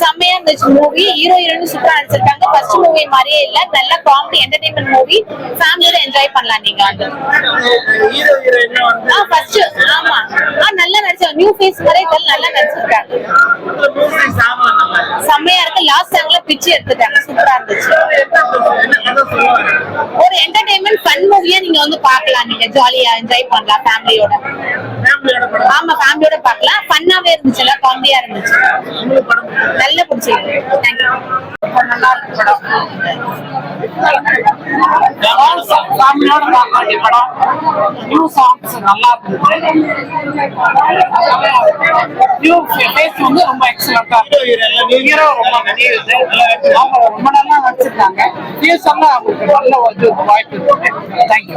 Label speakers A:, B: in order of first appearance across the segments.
A: செம்மையா இருந்துச்சு movie hero heroine சூப்பரா நடிச்சிருக்காங்க. ஃபர்ஸ்ட் மூவி மாதிரியே இல்ல. நல்ல காமெடி என்டர்டைன்மெண்ட் மூவி ஃபேமிலியோட என்ஜாய் பண்ணலாம் நீங்க வந்து. ஃபர்ஸ்ட் ஆமா. ஆ நல்லா நடிச்சாங்க நியூ ஃபேஸ் மாதிரி இதெல்லாம் நல்லா நடிச்சிருக்காங்க. செம்மையா இருக்கு. லாஸ்ட் சாங்ல பிச்சு எடுத்துட்டாங்க. சூப்பரா இருந்துச்சு. ஒரு என்டர்டைன்மெண்ட் ஃபன் மூவியா நீங்க வந்து பார்க்கலாம். நீங்க ஜாலியா என்ஜாய் பண்ணலாம் ஃபேமிலியோட ஆமா ஃபேமிலியோட பார்க்கலாம். ஃபன்னாவே இருந்துச்சுல காமெடியா இருந்துச்சு.
B: உங்களுக்கு படம் பிடிச்சதா?
A: நல்ல பிடிச்சிருக்கு தேங்க்யூ
C: நல்லா இருக்கு படம். ஃபேமிலியோட பார்க்க வேண்டிய படம். நியூ சாங்ஸ் நல்லா இருந்தது. நியூ ஃபேஸ் வந்து ரொம்ப எக்ஸலண்டா
B: ஹீரோ எல்லாம்.
C: ரொம்ப நடிகை அவங்க ரொம்ப நல்லா நடிச்சிருக்காங்க. ஃபியூச்சர்ல அவங்களுக்கு நல்ல ஒரு வாய்ப்பு இருக்கு. Thank you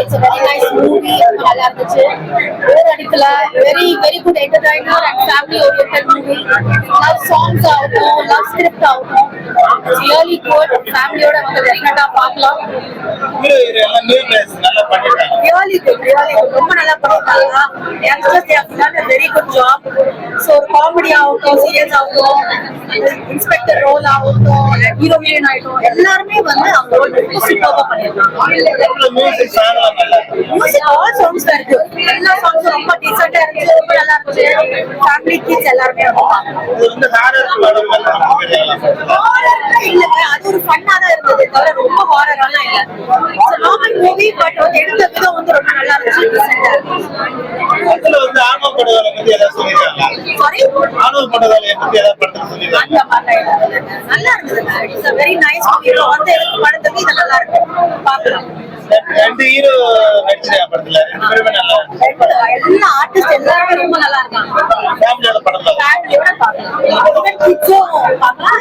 A: it's very nice movie நல்லா இருந்துச்சு. போர் அடிக்கல. Very very good entertainer and family oriented movie love songs ஆகட்டும் லவ் ஸ்கிரிப்ட் ஆகட்டும். ரியலி குட் ஃபேமிலியோட வந்து டெஃபினட்டா பார்க்கலாம். ரியலி குட் ரியலி குட் ரொம்ப நல்லா பண்ணிருக்காங்க. Youngsters a very good job so ஒரு காமெடி ஆகட்டும் சீரியஸ் ஆகட்டும் இன்ஸ்பெக்டர் ரோல் ஆகட்டும் ஹீரோ ஹீரோயின் ஆகட்டும் எல்லாருமே வந்து அவங்க சூப்பராக பண்ணியிருக்காங்க
B: மியூசிக் சாங் நல்லா இருக்கு.
A: மியூசிக் ஆல் சாங்ஸ் இருக்கு எல்லா சாங்ஸும் ரொம்ப டீசெண்டா இருந்துச்சு ரொம்ப நல்லா இருந்துச்சு ஃபேமிலி கிட்ஸ் எல்லாருமே இல்லங்க. அது ஒரு ஃபன்னா தான் இருந்தது தவிர ரொம்ப ஹாரர்லாம் இல்ல. நார்மல் மூவி பட் வந்து எடுத்த விதம் வந்து ரொம்ப நல்லா இருந்துச்சு. டீசெண்டா நல்லா இருந்தது நல்லா இருக்கு. பார்க்கலாம்.
B: ரெண்டு ஹீரோ நடிச்சிருக்காங்க படத்துல. ரெண்டு பேருமே நல்லா
A: எல்லா ஆர்டிஸ்ட் எல்லாருமே ரொம்ப நல்லா இருக்காங்க.
B: ஃபேமிலியோட படம் தான்.
A: ஃபேமிலியோட பார்க்கலாம் ஈவன் கிட்ஸும் பார்க்கலாம்.